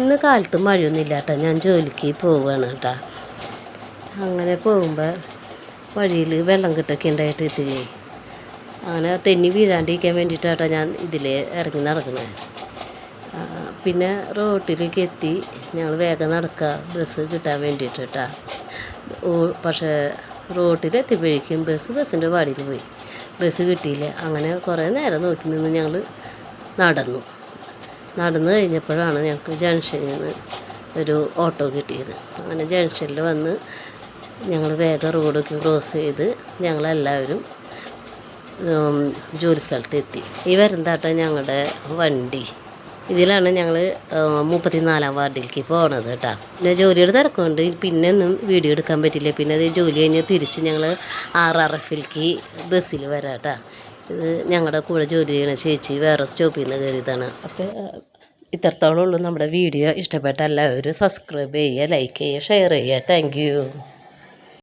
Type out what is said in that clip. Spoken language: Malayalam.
ഇന്ന് കാലത്ത് മഴയൊന്നുമില്ല കേട്ടോ. ഞാൻ ജോലിക്ക് പോവുകയാണ് കേട്ടോ. അങ്ങനെ പോകുമ്പോൾ വഴിയിൽ വെള്ളം കിട്ടൊക്കെ ഉണ്ടായിട്ട് ഇത്തിരി അങ്ങനെ തെന്നി വീഴാണ്ടിരിക്കാൻ വേണ്ടിയിട്ടാട്ടോ ഞാൻ ഇതിൽ ഇറങ്ങി നടക്കുന്നത് പിന്നെ റോട്ടിലേക്ക് എത്തി. ഞങ്ങൾ വേഗം നടക്കുക. ബസ് കിട്ടാൻ വേണ്ടിയിട്ട് കേട്ടോ. പക്ഷേ റോട്ടിലെത്തിയപ്പോഴേക്കും ബസ് ബസ്സിന്റെ വാടിയിൽ പോയി. ബസ് കിട്ടിയില്ല. അങ്ങനെ കുറേ നേരം നോക്കി നിന്ന് ഞങ്ങൾ നടന്നു. നടന്നു കഴിഞ്ഞപ്പോഴാണ് ഞങ്ങൾക്ക് ജംഗ്ഷനിൽ നിന്ന് ഒരു ഓട്ടോ കിട്ടിയത്. അങ്ങനെ ജംഗ്ഷനിൽ വന്ന് ഞങ്ങൾ വേഗം റോഡൊക്കെ ക്രോസ് ചെയ്ത് ഞങ്ങളെല്ലാവരും ജോലി സ്ഥലത്തെത്തി ഈ വരുന്നതാട്ടോ ഞങ്ങളുടെ വണ്ടി. ഇതിലാണ് ഞങ്ങൾ മുപ്പത്തിനാലാം വാർഡിലേക്ക് പോണത് കേട്ടോ. പിന്നെ ജോലിയുടെ തിരക്കുണ്ട്. പിന്നെ ഒന്നും വീഡിയോ എടുക്കാൻ പറ്റില്ല. പിന്നെ അത് ജോലി കഴിഞ്ഞ് തിരിച്ച് ഞങ്ങൾ ആർ ആർ എഫിലേക്ക് ബസ്സിൽ വരാം കേട്ടോ. ഇത് ഞങ്ങളുടെ കൂടെ ജോലി ചെയ്യണ ചേച്ചി വേറെ സ്റ്റോപ്പിൽ നിന്ന് കയറിയതാണ് അപ്പോൾ ഇത്രത്തോളം ഉള്ളൂ. നമ്മുടെ വീഡിയോ ഇഷ്ടപ്പെട്ട എല്ലാവരും സബ്സ്ക്രൈബ് ചെയ്യുക ലൈക്ക് ചെയ്യുക ഷെയർ ചെയ്യുക. താങ്ക്